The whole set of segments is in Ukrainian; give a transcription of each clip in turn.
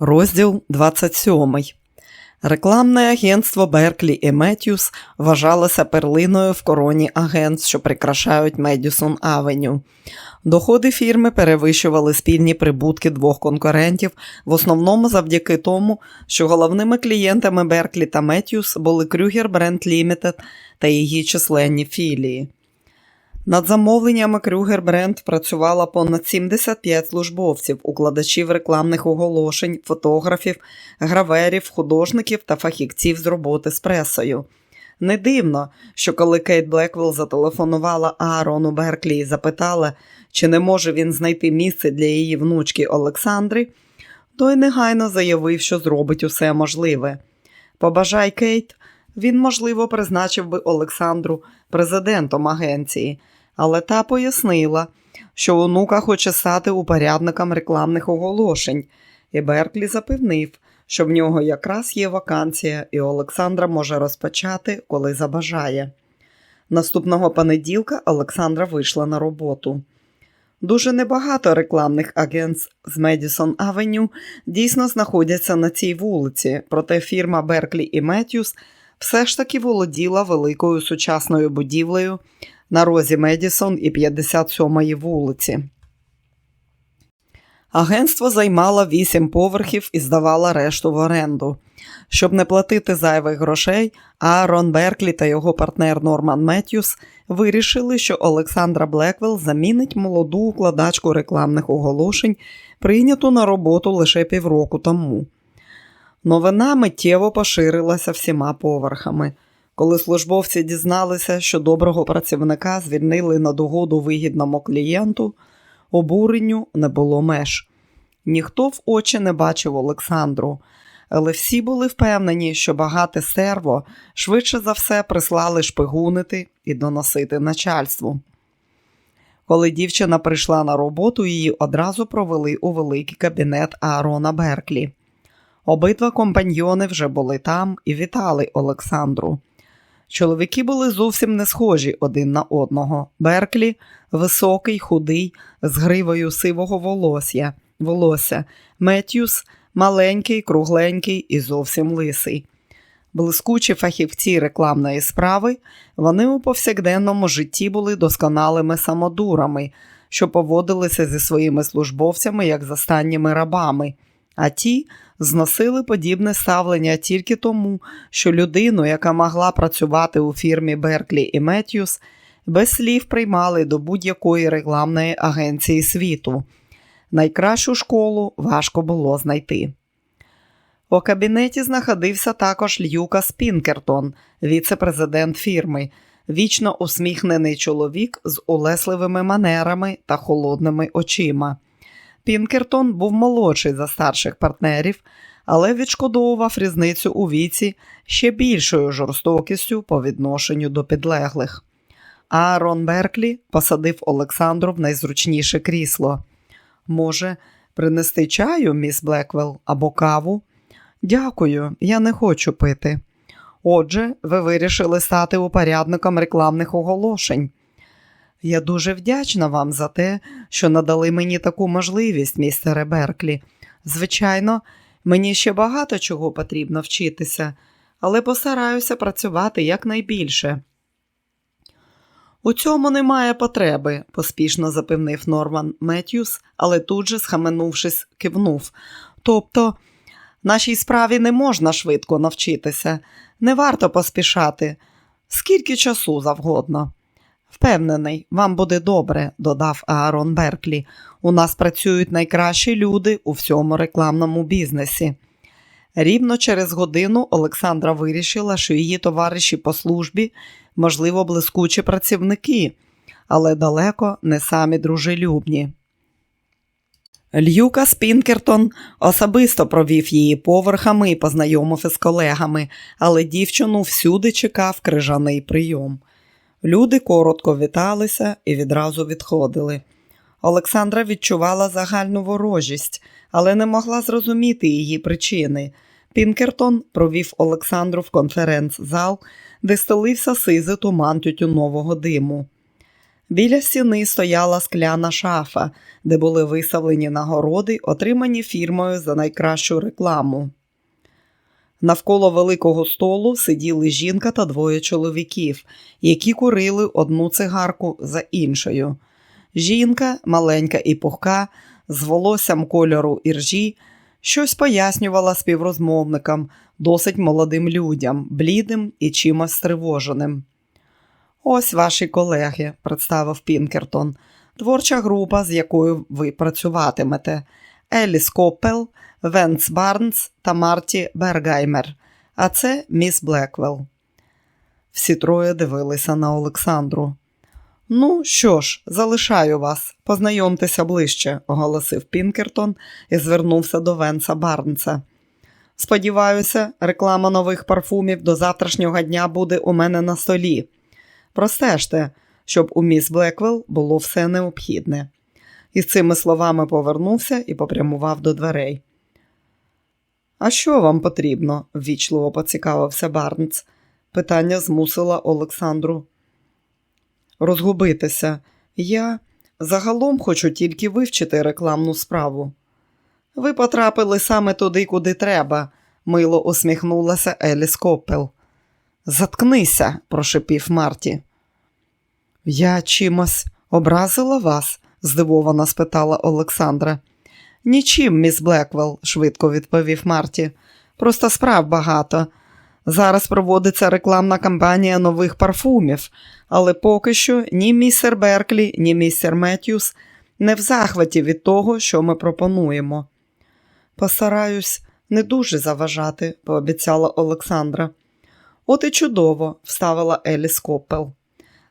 Розділ 27. Рекламне агентство Берклі і Меттьюс вважалося перлиною в короні агентств, що прикрашають Медісон Авеню. Доходи фірми перевищували спільні прибутки двох конкурентів, в основному завдяки тому, що головними клієнтами Берклі та Меттьюс були Крюгер Бренд Лімітед та її численні філії. Над замовленнями Крюгер Бренд працювало понад 75 службовців, укладачів рекламних оголошень, фотографів, граверів, художників та фахівців з роботи з пресою. Не дивно, що коли Кейт Блеквелл зателефонувала Аарону Берклі і запитала, чи не може він знайти місце для її внучки Олександри, той негайно заявив, що зробить усе можливе. Побажай Кейт, він, можливо, призначив би Олександру президентом агенції, але та пояснила, що онука хоче стати упорядником рекламних оголошень, і Берклі запевнив, що в нього якраз є вакансія, і Олександра може розпочати, коли забажає. Наступного понеділка Олександра вийшла на роботу. Дуже небагато рекламних агентств з Медісон Авеню дійсно знаходяться на цій вулиці, проте фірма Берклі і Меттьюс все ж таки володіла великою сучасною будівлею на розі Медісон і 57-ї вулиці. Агентство займало вісім поверхів і здавало решту в оренду. Щоб не платити зайвих грошей, Аарон Берклі та його партнер Норман Меттьюс вирішили, що Олександра Блеквелл замінить молоду укладачку рекламних оголошень, прийняту на роботу лише півроку тому. Новина миттєво поширилася всіма поверхами. Коли службовці дізналися, що доброго працівника звільнили на догоду вигідному клієнту, обуренню не було меж. Ніхто в очі не бачив Олександру, але всі були впевнені, що багате серво швидше за все прислали шпигунити і доносити начальству. Коли дівчина прийшла на роботу, її одразу провели у великий кабінет Аарона Берклі. Обидва компаньйони вже були там і вітали Олександру. Чоловіки були зовсім не схожі один на одного. Берклі високий, худий, з гривою сивого волосся, волосся. Меттьюс маленький, кругленький і зовсім лисий. Блискучі фахівці рекламної справи, вони у повсякденному житті були досконалими самодурами, що поводилися зі своїми службовцями як з останніми рабами, а ті зносили подібне ставлення тільки тому, що людину, яка могла працювати у фірмі Берклі і Меттьюс, без слів приймали до будь-якої рекламної агенції світу. Найкращу школу важко було знайти. У кабінеті знаходився також Льюка Спінкертон, віце-президент фірми, вічно усміхнений чоловік з улесливими манерами та холодними очима. Пінкертон був молодший за старших партнерів, але відшкодовував різницю у віці ще більшою жорстокістю по відношенню до підлеглих. Аарон Берклі посадив Олександру в найзручніше крісло. Може, принести чаю, міс Блеквелл, або каву? Дякую, я не хочу пити. Отже, ви вирішили стати упорядником рекламних оголошень. Я дуже вдячна вам за те, що надали мені таку можливість, містере Берклі. Звичайно, мені ще багато чого потрібно вчитися, але постараюся працювати якнайбільше. У цьому немає потреби, поспішно запевнив Норман Меттьюс, але тут же, схаменувшись, кивнув. Тобто, нашій справі не можна швидко навчитися, не варто поспішати, скільки часу завгодно. Впевнений, вам буде добре, додав Аарон Берклі. У нас працюють найкращі люди у всьому рекламному бізнесі. Рівно через годину Олександра вирішила, що її товариші по службі, можливо, блискучі працівники, але далеко не самі дружелюбні. Льюка Спінкертон особисто провів її поверхами і познайомив із колегами, але дівчину всюди чекав крижаний прийом. Люди коротко віталися і відразу відходили. Олександра відчувала загальну ворожість, але не могла зрозуміти її причини. Пінкертон провів Олександру в конференц-зал, де столився сизий туман тютюнового диму. Біля стіни стояла скляна шафа, де були виставлені нагороди, отримані фірмою за найкращу рекламу. Навколо великого столу сиділи жінка та двоє чоловіків, які курили одну цигарку за іншою. Жінка, маленька і пухка, з волоссям кольору іржі, щось пояснювала співрозмовникам, досить молодим людям, блідим і чимось стривоженим. Ось ваші колеги, представив Пінкертон, творча група, з якою ви працюватимете. Еліс Коппел, Венс Барнс та Марті Бергаймер. А це міс Блеквелл. Всі троє дивилися на Олександру. Ну, що ж, залишаю вас, познайомтеся ближче, оголосив Пінкертон і звернувся до Венса Барнса. Сподіваюся, реклама нових парфумів до завтрашнього дня буде у мене на столі. Простежте, щоб у міс Блеквелл було все необхідне. І з цими словами повернувся і попрямував до дверей. А що вам потрібно? ввічливо поцікавився Барнц. Питання змусило Олександру розгубитися. Я загалом хочу тільки вивчити рекламну справу. Ви потрапили саме туди, куди треба, мило усміхнулася Еліс Коппел. Заткнися, прошепів Марті. Я чимось образила вас? здивовано спитала Олександра. Нічим, міс Блеквелл, швидко відповів Марті. Просто справ багато. Зараз проводиться рекламна кампанія нових парфумів, але поки що ні містер Берклі, ні містер Меттюс не в захваті від того, що ми пропонуємо. Постараюсь не дуже заважати, пообіцяла Олександра. От і чудово, вставила Еліс Коппел.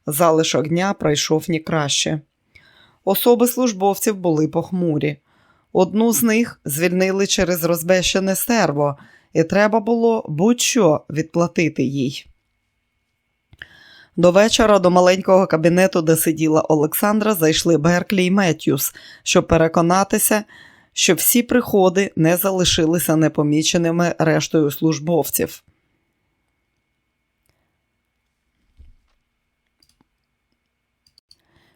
Залишок дня пройшов ні краще. Особи службовців були похмурі. Одну з них звільнили через розбещене стерво, і треба було будь-що відплатити їй. До вечора до маленького кабінету, де сиділа Олександра, зайшли Берклі і Меттюс, щоб переконатися, що всі приходи не залишилися непоміченими рештою службовців.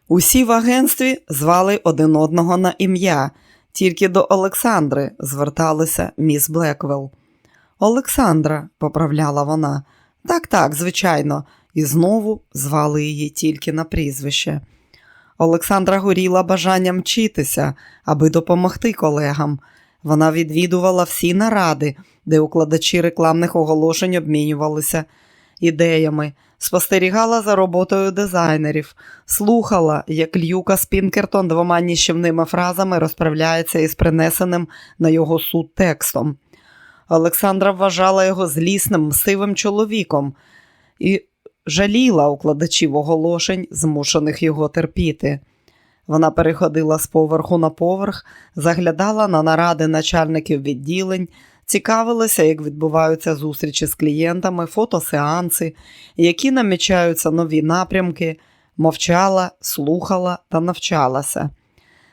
Усі в агентстві звали один одного на ім'я, тільки до Олександри зверталися міс Блеквелл. Олександра, поправляла вона. Так, так, звичайно, і знову звали її тільки на прізвище. Олександра горіла бажанням вчитися, аби допомогти колегам. Вона відвідувала всі наради, де укладачі рекламних оголошень обмінювалися ідеями, спостерігала за роботою дизайнерів, слухала, як Люка Спінкертон двома ніщівними фразами розправляється із принесеним на його суд текстом. Олександра вважала його злісним, мсивим чоловіком і жаліла укладачів оголошень, змушених його терпіти. Вона переходила з поверху на поверх, заглядала на наради начальників відділень, цікавилася, як відбуваються зустрічі з клієнтами, фотосеанси, які намічаються нові напрямки, мовчала, слухала та навчалася.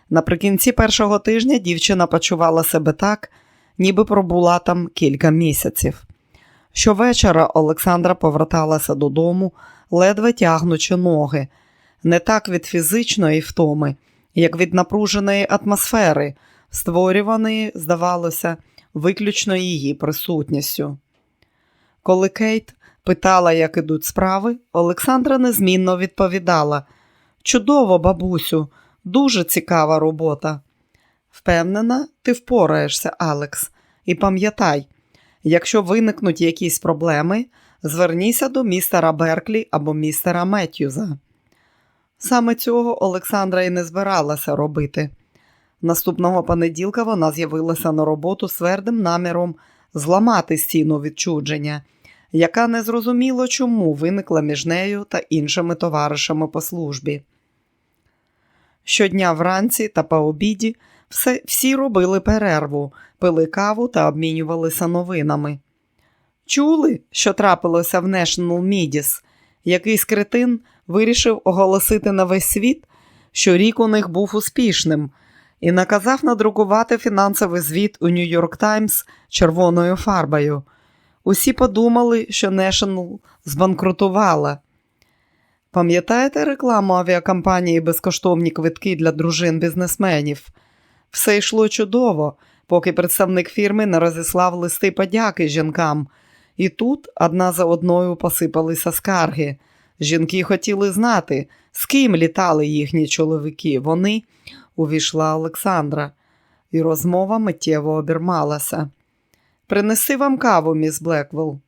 Наприкінці першого тижня дівчина почувала себе так, ніби пробула там кілька місяців. Щовечора Олександра поверталася додому, ледве тягнучи ноги, не так від фізичної втоми, як від напруженої атмосфери, створюваної, здавалося, виключно її присутністю. Коли Кейт питала, як ідуть справи, Олександра незмінно відповідала Чудово, бабусю, дуже цікава робота. Впевнена, ти впораєшся, Алекс, і пам'ятай, якщо виникнуть якісь проблеми, зверніся до містера Берклі або містера Меттюза. Саме цього Олександра і не збиралася робити. Наступного понеділка вона з'явилася на роботу з твердим наміром зламати стіну відчудження, яка незрозуміло чому виникла між нею та іншими товаришами по службі. Щодня вранці та по обіді всі робили перерву, пили каву та обмінювалися новинами. Чули, що трапилося в National Midis? Якийсь кретин вирішив оголосити на весь світ, що рік у них був успішним, і наказав надрукувати фінансовий звіт у Нью-Йорк Таймс червоною фарбою. Усі подумали, що National збанкрутувала. Пам'ятаєте рекламу авіакомпанії безкоштовні квитки для дружин бізнесменів? Все йшло чудово, поки представник фірми не розіслав листи подяки жінкам. І тут одна за одною посипалися скарги. Жінки хотіли знати, з ким літали їхні чоловіки. Вони увійшла Олександра, і розмова миттєво обірмалася. Принеси вам каву, міс Блеквелл.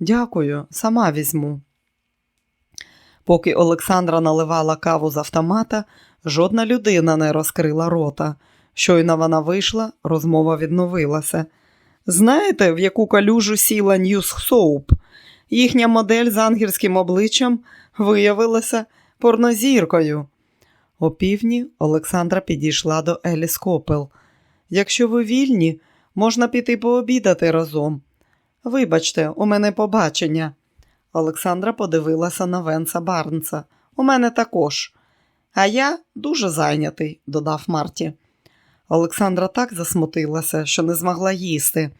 Дякую, сама візьму. Поки Олександра наливала каву з автомата, жодна людина не розкрила рота. Щойно вона вийшла, розмова відновилася. Знаєте, в яку калюжу сіла Ньюс Соуп? Їхня модель з ангельським обличчям виявилася порнозіркою. О півдні Олександра підійшла до Еліс Копел. Якщо ви вільні, можна піти пообідати разом. Вибачте, у мене побачення. Олександра подивилася на Венса Барнса. У мене також. А я дуже зайнятий, додав Марті. Олександра так засмутилася, що не змогла їсти.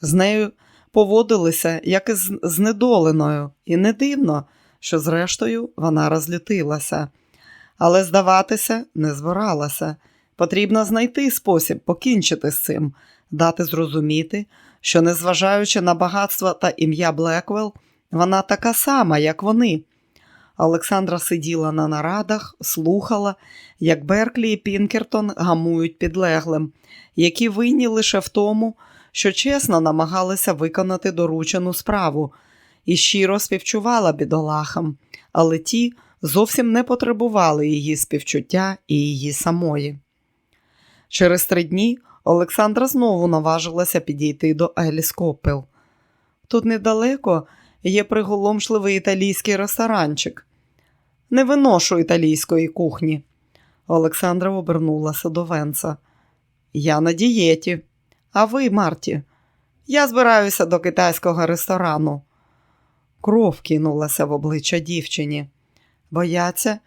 З нею поводилися, як із знедоленою, і не дивно, що, зрештою, вона розлютилася. Але здаватися не збиралася. Потрібно знайти спосіб покінчити з цим, дати зрозуміти, що, незважаючи на багатство та ім'я Блеквелл, вона така сама, як вони. Олександра сиділа на нарадах, слухала, як Берклі і Пінкертон гамують підлеглим, які винні лише в тому, що чесно намагалися виконати доручену справу, і щиро співчувала бідолахам, але ті зовсім не потребували її співчуття і її самої. Через три дні Олександра знову наважилася підійти до Еліс Копел. Тут недалеко є приголомшливий італійський ресторанчик. Не виношу італійської кухні. Олександра обернулася до Венца. Я на дієті. А ви, Марті, я збираюся до китайського ресторану. Кров кинулася в обличчя дівчині. Бояться,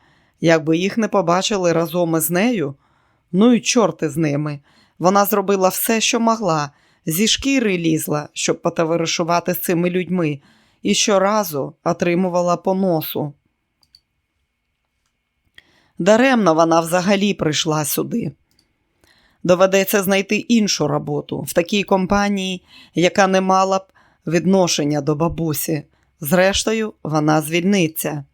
якби їх не побачили разом із нею. Ну і чорти з ними. Вона зробила все, що могла, зі шкіри лізла, щоб потоваришувати з цими людьми, і щоразу отримувала по носу. Даремно вона взагалі прийшла сюди. Доведеться знайти іншу роботу в такій компанії, яка не мала б відношення до бабусі. Зрештою, вона звільниться.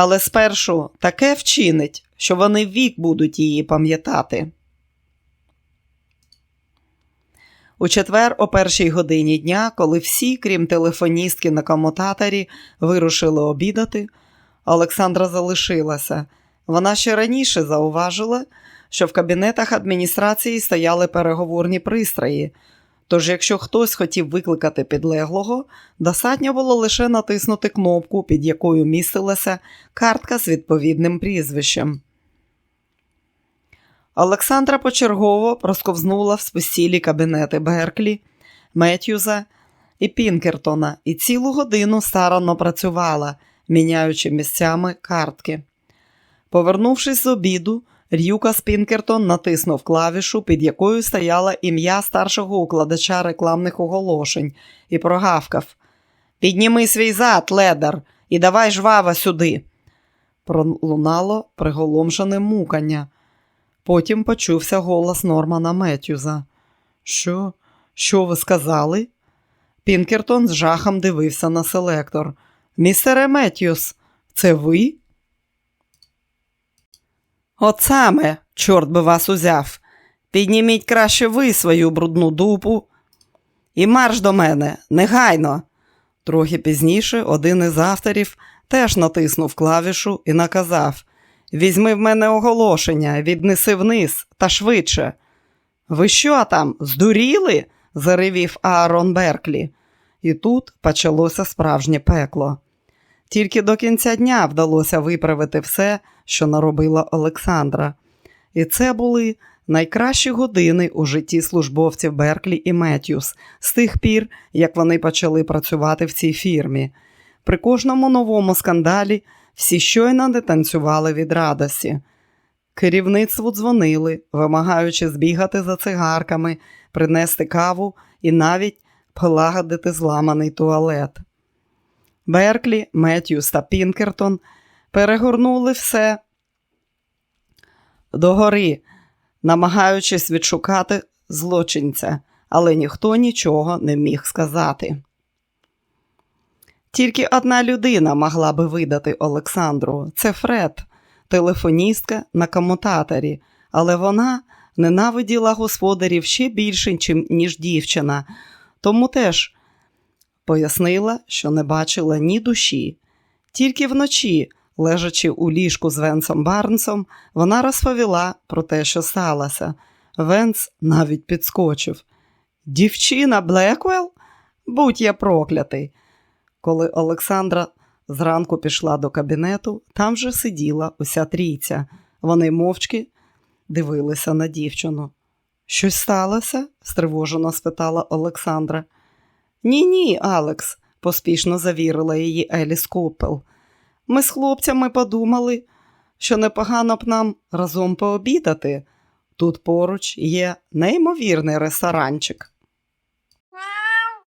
Але спершу таке вчинить, що вони вік будуть її пам'ятати. У четвер, о першій годині дня, коли всі, крім телефоністки на комутаторі, вирушили обідати, Олександра залишилася. Вона ще раніше зауважила, що в кабінетах адміністрації стояли переговорні пристрої. Тож, якщо хтось хотів викликати підлеглого, достатньо було лише натиснути кнопку, під якою містилася картка з відповідним прізвищем. Олександра почергово просковзнула в спосілі кабінети Берклі, Меттюза і Пінкертона і цілу годину старанно працювала, міняючи місцями картки. Повернувшись з обіду, Рюкас Пінкертон натиснув клавішу, під якою стояло ім'я старшого укладача рекламних оголошень, і прогавкав Підніми свій зад, ледар, і давай жвава сюди. Пролунало приголомшене мукання. Потім почувся голос Нормана Меттюза. Що? Що ви сказали? Пінкертон з жахом дивився на селектор. Містере Меттюс, це ви? От саме, чорт би вас узяв. Підніміть краще ви свою брудну дупу. І марш до мене, негайно. Трохи пізніше один із авторів теж натиснув клавішу і наказав Візьми в мене оголошення, віднеси вниз та швидше. Ви що там, здуріли? заревів Аарон Берклі. І тут почалося справжнє пекло. Тільки до кінця дня вдалося виправити все, що наробила Олександра. І це були найкращі години у житті службовців Берклі і Меттюс з тих пір, як вони почали працювати в цій фірмі. При кожному новому скандалі всі щойно не танцювали від радості. Керівництву дзвонили, вимагаючи збігати за цигарками, принести каву і навіть полагодити зламаний туалет. Берклі, Меттьюс та Пінкертон перегорнули все догори, намагаючись відшукати злочинця, але ніхто нічого не міг сказати. Тільки одна людина могла би видати Олександру це Фред, телефоністка на комутаторі, але вона ненавиділа господарів ще більше, ніж дівчина, тому теж пояснила, що не бачила ні душі. Тільки вночі, лежачи у ліжку з Венсом Барнсом, вона розповіла про те, що сталося. Венс навіть підскочив. Дівчина Блеквелл? Будь я проклятий. Коли Олександра зранку пішла до кабінету, там же сиділа уся трійця. Вони мовчки дивилися на дівчину. Щось сталося? стривожено спитала Олександра. Ні, ні, Алекс, поспішно завірила її Еліс Копел. Ми з хлопцями подумали, що непогано б нам разом пообідати. Тут поруч є неймовірний ресторанчик.